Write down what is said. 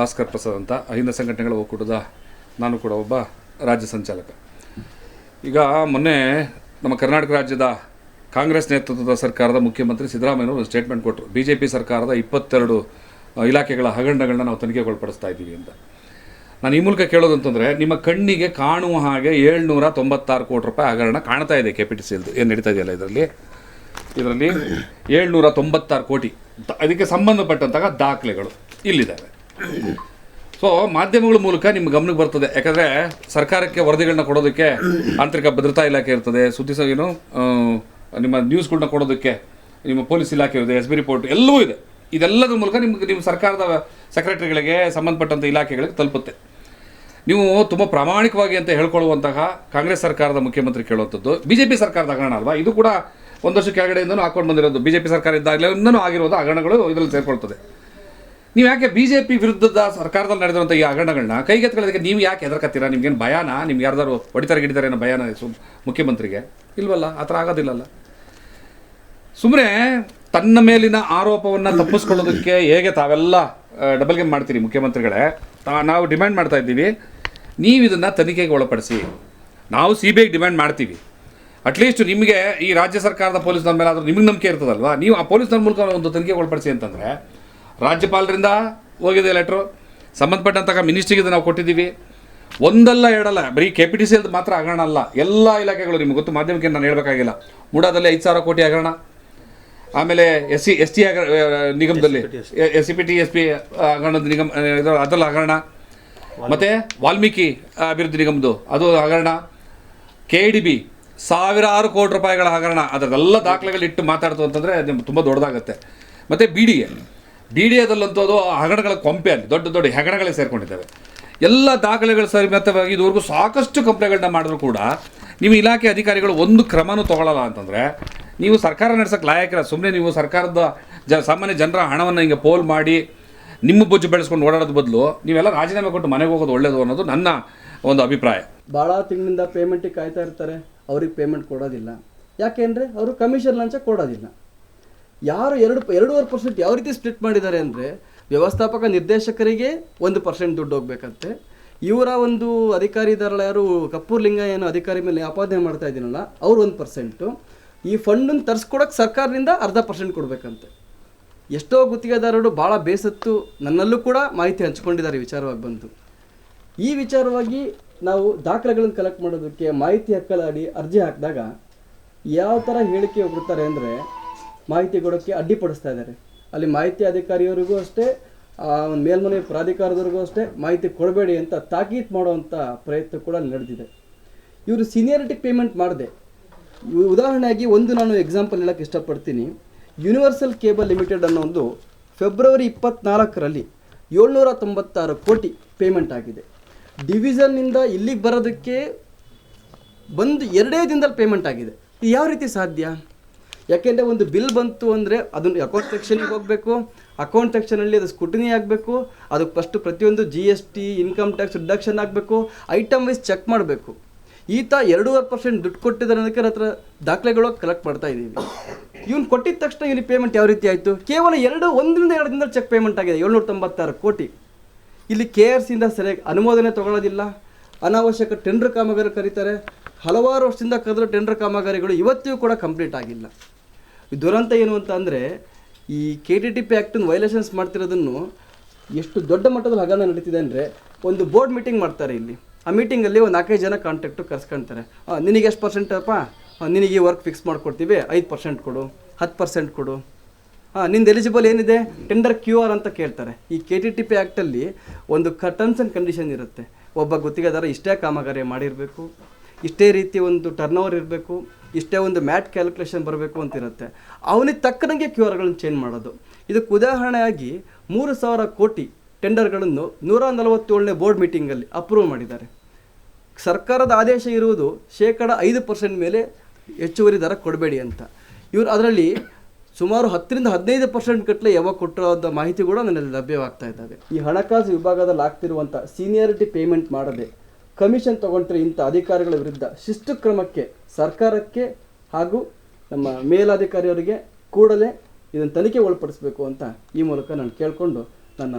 ಭಾಸ್ಕರ್ ಪ್ರಸಾದ್ ಅಂತ ಅಹಿಂದ ಸಂಘಟನೆಗಳ ಒಕ್ಕೂಟದ ನಾನು ಕೂಡ ಒಬ್ಬ ರಾಜ್ಯ ಸಂಚಾಲಕ. ಈಗ ಮೊನ್ನೆ ನಮ್ಮ ಕರ್ನಾಟಕ ರಾಜ್ಯದ ಕಾಂಗ್ರೆಸ್ ನೇತೃತ್ವದ ಸರ್ಕಾರದ ಮುಖ್ಯಮಂತ್ರಿ ಸಿದ್ದರಾಮಯ್ಯವರು ಸ್ಟೇಟ್ಮೆಂಟ್ ಕೊಟ್ಟರು ಬಿ ಜೆ ಪಿ ಸರ್ಕಾರದ ಇಪ್ಪತ್ತೆರಡು ಇಲಾಖೆಗಳ ಹಗರಣಗಳನ್ನ ನಾವು ತನಿಖೆಗೊಳಪಡಿಸ್ತಾ ಇದ್ದೀವಿ ಅಂತ. ನಾನು ಈ ಮೂಲಕ ಕೇಳೋದು ಅಂತಂದರೆ, ನಿಮ್ಮ ಕಣ್ಣಿಗೆ ಕಾಣುವ ಹಾಗೆ ಏಳ್ನೂರ ತೊಂಬತ್ತಾರು ಕೋಟಿ ರೂಪಾಯಿ ಹಗರಣ ಕಾಣ್ತಾ ಇದೆ ಕೆ ಪಿ ಟಿ ಸಿಲ್ದು ಏನು ನಡೀತಾ ಇದೆಯಲ್ಲ ಇದರಲ್ಲಿ? ಇದರಲ್ಲಿ ಏಳ್ನೂರ ತೊಂಬತ್ತಾರು ಕೋಟಿ. ಅದಕ್ಕೆ ಸಂಬಂಧಪಟ್ಟಂತಹ ದಾಖಲೆಗಳು ಇಲ್ಲಿದ್ದಾವೆ. ಸೊ ಮಾಧ್ಯಮಗಳ ಮೂಲಕ ನಿಮ್ಮ ಗಮನಕ್ಕೆ ಬರ್ತದೆ. ಯಾಕಂದರೆ ಸರ್ಕಾರಕ್ಕೆ ವರದಿಗಳನ್ನ ಕೊಡೋದಕ್ಕೆ ಆಂತರಿಕ ಭದ್ರತಾ ಇಲಾಖೆ ಇರ್ತದೆ. ಸುದ್ದಿ ಏನು ನಿಮ್ಮ ನ್ಯೂಸ್ಗಳನ್ನ ಕೊಡೋದಕ್ಕೆ, ನಿಮ್ಮ ಪೊಲೀಸ್ ಇಲಾಖೆ ಇದೆ ಎಸ್ ಬಿ ರಿಪೋರ್ಟ್ ಎಲ್ಲವೂ ಇದೆ. ಇದೆಲ್ಲದ್ರ ಮೂಲಕ ನಿಮ್ಗೆ, ನಿಮ್ಮ ಸರ್ಕಾರದ ಸೆಕ್ರೆಟರಿಗಳಿಗೆ ಸಂಬಂಧಪಟ್ಟಂಥ ಇಲಾಖೆಗಳಿಗೆ ತಲುಪುತ್ತೆ. ನೀವು ತುಂಬ ಪ್ರಾಮಾಣಿಕವಾಗಿ ಅಂತ ಹೇಳ್ಕೊಳ್ಳುವಂತಹ ಕಾಂಗ್ರೆಸ್ ಸರ್ಕಾರದ ಮುಖ್ಯಮಂತ್ರಿ ಕೇಳುವಂಥದ್ದು. ಬಿ ಜೆ ಪಿ ಸರ್ಕಾರದ ಹಗರಣ ಅಲ್ವಾ? ಇದು ಕೂಡ ಒಂದು ವರ್ಷ ಕೆಳಗಡೆಯಿಂದನೂ ಹಾಕೊಂಡು ಬಂದಿರೋದು. ಬಿ ಜೆ ಪಿ ಸರ್ಕಾರ ಇದ್ದಾಗಲಿಂದನೂ ಆಗಿರೋದು ಹಗರಣಗಳು ಇದರಲ್ಲಿ ಸೇರ್ಕೊಳ್ತದೆ. ನೀವು ಯಾಕೆ ಬಿ ಜೆ ಪಿ ವಿರುದ್ಧದ ಸರ್ಕಾರದಲ್ಲಿ ನಡೆದಿರುವಂಥ ಈ ಹಗರಣಗಳನ್ನ ಕೈಗೆತ್ಕೊಳ್ಳೋದಕ್ಕೆ ನೀವು ಯಾಕೆ ಹೆದರ್ಕತ್ತೀರಾ? ನಿಮ್ಗೇನು ಭಯಾನ? ನಿಮ್ಗೆ ಯಾರ್ದಾರು ಹೊಡಿತಾರೆ ಗಿಡಿತಾರೆ ಅನ್ನೋ ಭಯಾನ ಮುಖ್ಯಮಂತ್ರಿಗೆ? ಇಲ್ವಲ್ಲ, ಆ ಥರ ಆಗೋದಿಲ್ಲಲ್ಲ. ಸುಮ್ಮನೆ ತನ್ನ ಮೇಲಿನ ಆರೋಪವನ್ನು ತಪ್ಪಿಸ್ಕೊಳ್ಳೋದಕ್ಕೆ ಹೇಗೆ ತಾವೆಲ್ಲ ಡಬಲ್ ಗೇಮ್ ಮಾಡ್ತೀರಿ ಮುಖ್ಯಮಂತ್ರಿಗಳೇ? ನಾವು ಡಿಮ್ಯಾಂಡ್ ಮಾಡ್ತಾ ಇದ್ದೀವಿ. ನೀವು ಇದನ್ನು ತನಿಖೆಗೆ ಒಳಪಡಿಸಿ. ನಾವು ಸಿ ಬಿ ಐಗೆ ಡಿಮ್ಯಾಂಡ್ ಮಾಡ್ತೀವಿ. ಅಟ್ಲೀಸ್ಟ್ ನಿಮಗೆ ಈ ರಾಜ್ಯ ಸರ್ಕಾರದ ಪೊಲೀಸ್ನವ್ರ ಮೇಲೆ ಆದರೂ ನಿಮಗೆ ನಂಬಿಕೆ ಇರ್ತದಲ್ವಾ? ನೀವು ಆ ಪೊಲೀಸ್ನವ್ರ ಮೂಲಕ ಒಂದು ತನಿಖೆಗೆ ಒಳಪಡಿಸಿ ಅಂತಂದರೆ ರಾಜ್ಯಪಾಲರಿಂದ ಹೋಗಿದೆ ಲೆಟ್ರು ಸಂಬಂಧಪಟ್ಟಂತಹ ಮಿನಿಸ್ಟ್ರಿಗೆ ಇದು ನಾವು ಕೊಟ್ಟಿದ್ದೀವಿ. ಒಂದಲ್ಲ ಎರಡಲ್ಲ ಬರೀ ಕೆ ಪಿ ಟಿ ಸಿ ಮಾತ್ರ ಹಗರಣ ಅಲ್ಲ. ಎಲ್ಲ ಇಲಾಖೆಗಳು ನಿಮ್ಗೆ ಗೊತ್ತು ಮಾಧ್ಯಮಕ್ಕೆ ನಾನು ಹೇಳಬೇಕಾಗಿಲ್ಲ. ಮೂಡಾದಲ್ಲಿ ಐದು ಸಾವಿರ ಕೋಟಿ ಹಗರಣ. ಆಮೇಲೆ ಎಸ್ ಸಿ ಎಸ್ ಟಿ ನಿಗಮದಲ್ಲಿ S C P T S P ಹಗರಣದ ನಿಗಮ ಅದರ ಅದಲ್ಲ ಹಗರಣ. ಮತ್ತು ವಾಲ್ಮೀಕಿ ಅಭಿವೃದ್ಧಿ ನಿಗಮದ್ದು ಅದು ಹಗರಣ. ಕೆ ಡಿ ಬಿ ಸಾವಿರಾರು ಕೋಟಿ ರೂಪಾಯಿಗಳ ಹಗರಣ. ಅದರದೆಲ್ಲ ದಾಖಲೆಗಳಿಟ್ಟು ಮಾತಾಡ್ತು ಅಂತಂದರೆ ಅದು ತುಂಬ ದೊಡ್ಡದಾಗುತ್ತೆ. ಮತ್ತು B D A B D ಎದಲ್ಲಂತೂ ಅದು ಹಗರಣಗಳ ಕೊಂಪೆ ಅಲ್ಲಿ, ದೊಡ್ಡ ದೊಡ್ಡ ಹೆಗಣಗಳೇ ಸೇರಿಕೊಂಡಿದ್ದಾವೆ. ಎಲ್ಲ ದಾಖಲೆಗಳು ಸರಿಮಿತವಾಗಿ ಇದುವರೆಗೂ ಸಾಕಷ್ಟು ಕಂಪ್ಲೇಂಟ್ಗಳನ್ನ ಮಾಡಿದ್ರು ಕೂಡ ನೀವು ಇಲಾಖೆ ಅಧಿಕಾರಿಗಳು ಒಂದು ಕ್ರಮನೂ ತೊಗೊಳಲ್ಲ ಅಂತಂದರೆ ನೀವು ಸರ್ಕಾರ ನಡೆಸೋಕ್ಕೆ ಲಾಯಕರ ಸುಮ್ಮನೆ ನೀವು ಸರ್ಕಾರದ ಜ ಸಾಮಾನ್ಯ ಜನರ ಹಣವನ್ನು ಹಿಂಗೆ ಪೋಲ್ ಮಾಡಿ ನಿಮ್ಮ ಬೊಜ್ಜು ಬೆಳೆಸ್ಕೊಂಡು ಓಡಾಡೋದು ಬದಲು ನೀವೆಲ್ಲ ರಾಜೀನಾಮೆ ಕೊಟ್ಟು ಮನೆಗೆ ಹೋಗೋದು ಒಳ್ಳೆಯದು ಅನ್ನೋದು ನನ್ನ ಒಂದು ಅಭಿಪ್ರಾಯ. ಭಾಳ ತಿಂಗಳಿಂದ ಪೇಮೆಂಟಿಗೆ ಕಾಯ್ತಾ ಇರ್ತಾರೆ, ಅವ್ರಿಗೆ ಪೇಮೆಂಟ್ ಕೊಡೋದಿಲ್ಲ. ಯಾಕೆಂದರೆ ಅವರು ಕಮಿಷನ್ ಲಂಚ ಕೊಡೋದಿಲ್ಲ. ಯಾರು ಎರಡು, ಎರಡೂವರೆ ಪರ್ಸೆಂಟ್ ಯಾವ ರೀತಿ ಸ್ಪ್ಲಿಟ್ ಮಾಡಿದ್ದಾರೆ ಅಂದರೆ ವ್ಯವಸ್ಥಾಪಕ ನಿರ್ದೇಶಕರಿಗೆ ಒಂದು ಪರ್ಸೆಂಟ್ ದುಡ್ಡು ಹೋಗ್ಬೇಕಂತೆ. ಇವರ ಒಂದು ಅಧಿಕಾರಿ ಇದಾರಲ್ಲ ಯಾರು ಕಪ್ಪೂರ್ ಏನು ಅಧಿಕಾರಿ ಮೇಲೆ ಆಪಾದನೆ ಮಾಡ್ತಾ ಇದ್ದೀನಲ್ಲ, ಅವ್ರು ಒಂದು ಪರ್ಸೆಂಟು ಈ ಫಂಡನ್ನು ತರಿಸ್ಕೊಡೋಕೆ ಸರ್ಕಾರದಿಂದ ಅರ್ಧ ಪರ್ಸೆಂಟ್ ಕೊಡಬೇಕಂತೆ. ಎಷ್ಟೋ ಗುತ್ತಿಗೆದಾರರು ಭಾಳ ಬೇಸತ್ತು, ನನ್ನಲ್ಲೂ ಕೂಡ ಮಾಹಿತಿ ಹಂಚ್ಕೊಂಡಿದ್ದಾರೆ ವಿಚಾರವಾಗಿ ಬಂತು ಈ ವಿಚಾರವಾಗಿ ನಾವು ದಾಖಲೆಗಳನ್ನು ಕಲೆಕ್ಟ್ ಮಾಡೋದಕ್ಕೆ ಮಾಹಿತಿ ಹಕ್ಕಲಾಡಿ ಅರ್ಜಿ ಹಾಕಿದಾಗ ಯಾವ ಥರ ಹೇಳಿಕೆ ಹೋಗ್ಬಿಡ್ತಾರೆ ಅಂದರೆ ಮಾಹಿತಿ ಕೊಡೋಕ್ಕೆ ಅಡ್ಡಿಪಡಿಸ್ತಾ ಇದ್ದಾರೆ. ಅಲ್ಲಿ ಮಾಹಿತಿ ಅಧಿಕಾರಿಯವರಿಗೂ ಅಷ್ಟೇ ಒಂದು ಮೇಲ್ಮನೆ ಪ್ರಾಧಿಕಾರದವ್ರಿಗೂ ಅಷ್ಟೇ ಮಾಹಿತಿ ಕೊಡಬೇಡಿ ಅಂತ ತಾಕೀತು ಮಾಡುವಂಥ ಪ್ರಯತ್ನ ಕೂಡ ನಡೆದಿದೆ. ಇವರು ಸೀನಿಯರಿಟಿ ಪೇಮೆಂಟ್ ಮಾಡಿದೆ. ಉದಾಹರಣೆಯಾಗಿ ಒಂದು ನಾನು ಎಕ್ಸಾಂಪಲ್ ಹೇಳಕ್ಕೆ ಇಷ್ಟಪಡ್ತೀನಿ. ಯೂನಿವರ್ಸಲ್ ಕೇಬಲ್ ಲಿಮಿಟೆಡ್ ಅನ್ನೋ ಒಂದು ಫೆಬ್ರವರಿ ಇಪ್ಪತ್ತ್ನಾಲ್ಕರಲ್ಲಿ ಏಳ್ನೂರ ತೊಂಬತ್ತಾರು ಕೋಟಿ ಪೇಮೆಂಟ್ ಆಗಿದೆ. ಡಿವಿಷನ್ನಿಂದ ಇಲ್ಲಿಗೆ ಬರೋದಕ್ಕೆ ಬಂದು ಎರಡೇ ದಿನದಲ್ಲಿ ಪೇಮೆಂಟ್ ಆಗಿದೆ. ಯಾವ ರೀತಿ ಸಾಧ್ಯ? ಯಾಕೆಂದರೆ ಒಂದು ಬಿಲ್ ಬಂತು ಅಂದರೆ ಅದನ್ನು ಅಕೌಂಟ್ ಸೆಕ್ಷನಿಗೆ ಹೋಗಬೇಕು. ಅಕೌಂಟ್ ಸೆಕ್ಷನಲ್ಲಿ ಅದು ಸ್ಕುಟಿನಿ ಆಗಬೇಕು. ಅದಕ್ಕೆ ಫಸ್ಟ್ ಪ್ರತಿಯೊಂದು G S T income tax reduction ಆಗಬೇಕು. ಐಟಮ್ ವೈಸ್ ಚೆಕ್ ಮಾಡಬೇಕು. ಈತ ಎರಡೂವರೆ ಪರ್ಸೆಂಟ್ ದುಡ್ಡು ಕೊಟ್ಟಿದ್ದಾರೆ ಅನ್ನೋದಕ್ಕೆ ಹತ್ರ ದಾಖಲೆಗಳು ಕಲೆಕ್ಟ್ ಮಾಡ್ತಾ ಇದ್ದೀವಿ ಇವ್ನು ಕೊಟ್ಟಿದ ತಕ್ಷಣ ಇವನಿಗೆ ಪೇಮೆಂಟ್ ಯಾವ ರೀತಿ ಆಯಿತು? ಕೇವಲ ಎರಡು, ಒಂದರಿಂದ ಎರಡು ದಿನದಲ್ಲಿ ಚೆಕ್ ಪೇಮೆಂಟ್ ಆಗಿದೆ. ಏಳ್ನೂರ ತೊಂಬತ್ತಾರು ಕೋಟಿ. ಇಲ್ಲಿ ಕೆ ಆರ್ ಸಿಯಿಂದ ಸರಿಯಾಗಿ ಅನುಮೋದನೆ ತಗೊಳ್ಳೋದಿಲ್ಲ ಅನಾವಶ್ಯಕ ಟೆಂಡರ್ ಕಾಮಗಾರಿ ಕರೀತಾರೆ. ಹಲವಾರು ವರ್ಷದಿಂದ ಕರೆದ ಟೆಂಡರ್ ಕಾಮಗಾರಿಗಳು ಇವತ್ತಿಗೂ ಕೂಡ ಕಂಪ್ಲೀಟ್ ಆಗಿಲ್ಲ. ಈ ದುರಂತ ಏನು ಅಂತ ಅಂದರೆ ಈ ಕೆ ಟಿ ಟಿ ಪಿ ಆ್ಯಕ್ಟನ್ನು ವೈಲೇಷನ್ಸ್ ಮಾಡ್ತಿರೋದನ್ನು ಎಷ್ಟು ದೊಡ್ಡ ಮಟ್ಟದಲ್ಲಿ ಹಗರಣ ನಡೀತಿದೆ ಅಂದರೆ ಒಂದು ಬೋರ್ಡ್ ಮೀಟಿಂಗ್ ಮಾಡ್ತಾರೆ ಇಲ್ಲಿ. ಆ ಮೀಟಿಂಗಲ್ಲಿ ಒಂದು ನಾಲ್ಕೈದು ಜನ ಕಾಂಟ್ಯಾಕ್ಟು ಕರ್ಸ್ಕೊಳ್ತಾರೆ ಆ, ನಿನಗೆ ಎಷ್ಟು ಪರ್ಸೆಂಟ್ ಅಪ್ಪ? ನಿನಗೆ ಈ ವರ್ಕ್ ಫಿಕ್ಸ್ ಮಾಡಿಕೊಡ್ತೀವಿ. ಐದು ಪರ್ಸೆಂಟ್ ಕೊಡು ಹತ್ತು ಪರ್ಸೆಂಟ್ ಕೊಡು. ಹಾಂ ನಿಂದು ಎಲಿಜಿಬಲ್ ಏನಿದೆ? ಟೆಂಡರ್ ಕ್ಯೂ ಆರ್ ಅಂತ ಕೇಳ್ತಾರೆ. ಈ ಕೆ ಟಿ ಟಿ ಪಿ ಆ್ಯಕ್ಟಲ್ಲಿ ಒಂದು ಕ ಆ್ಯಂಡ್ ಕಂಡೀಷನ್ ಇರುತ್ತೆ. ಒಬ್ಬ ಗುತ್ತಿಗೆದಾರ ಇಷ್ಟೇ ಕಾಮಗಾರಿ ಮಾಡಿರಬೇಕು. ಇಷ್ಟೇ ರೀತಿ ಒಂದು ಟರ್ನ್ ಓವರ್ ಇರಬೇಕು. ಇಷ್ಟೇ ಒಂದು ಮ್ಯಾಟ್ ಕ್ಯಾಲ್ಕುಲೇಷನ್ ಬರಬೇಕು ಅಂತಿರುತ್ತೆ ಅವನಿಗೆ ತಕ್ಕನಂಗೆ ಕ್ಯೂ ಆರ್ಗಳನ್ನು ಚೇಂಜ್ ಮಾಡೋದು. ಇದಕ್ಕೆ ಉದಾಹರಣೆಯಾಗಿ ಮೂರು ಸಾವಿರ ಕೋಟಿ ಟೆಂಡರ್ಗಳನ್ನು ನೂರ ನಲವತ್ತೇಳನೇ ಬೋರ್ಡ್ ಮೀಟಿಂಗಲ್ಲಿ ಅಪ್ರೂವ್ ಮಾಡಿದ್ದಾರೆ. ಸರ್ಕಾರದ ಆದೇಶ ಇರುವುದು ಶೇಕಡ ಐದು ಪರ್ಸೆಂಟ್ ಮೇಲೆ ಹೆಚ್ಚುವರಿ ದರ ಕೊಡಬೇಡಿ ಅಂತ. ಇವರು ಅದರಲ್ಲಿ ಸುಮಾರು ಹತ್ತರಿಂದ ಹದಿನೈದು ಪರ್ಸೆಂಟ್ ಗಟ್ಟಲೆ ಯಾವಾಗ ಕೊಟ್ಟಿರೋ ಅಂತ ಮಾಹಿತಿ ಕೂಡ ನನ್ನಲ್ಲಿ ಲಭ್ಯವಾಗ್ತಾ ಇದ್ದಾವೆ. ಈ ಹಣಕಾಸು ವಿಭಾಗದಲ್ಲಿ ಆಗ್ತಿರುವಂಥ ಸೀನಿಯಾರಿಟಿ ಪೇಮೆಂಟ್ ಮಾಡದೆ ಕಮಿಷನ್ ತಗೊಂಡ್ರೆ ಇಂಥ ಅಧಿಕಾರಿಗಳ ವಿರುದ್ಧ ಶಿಸ್ತು ಕ್ರಮಕ್ಕೆ ಸರ್ಕಾರಕ್ಕೆ ಹಾಗೂ ನಮ್ಮ ಮೇಲಾಧಿಕಾರಿಯವರಿಗೆ ಕೂಡಲೇ ಇದನ್ನು ತನಿಖೆ ಒಳಪಡಿಸಬೇಕು ಅಂತ ಈ ಮೂಲಕ ನಾನು ಕೇಳಿಕೊಂಡು ನನ್ನ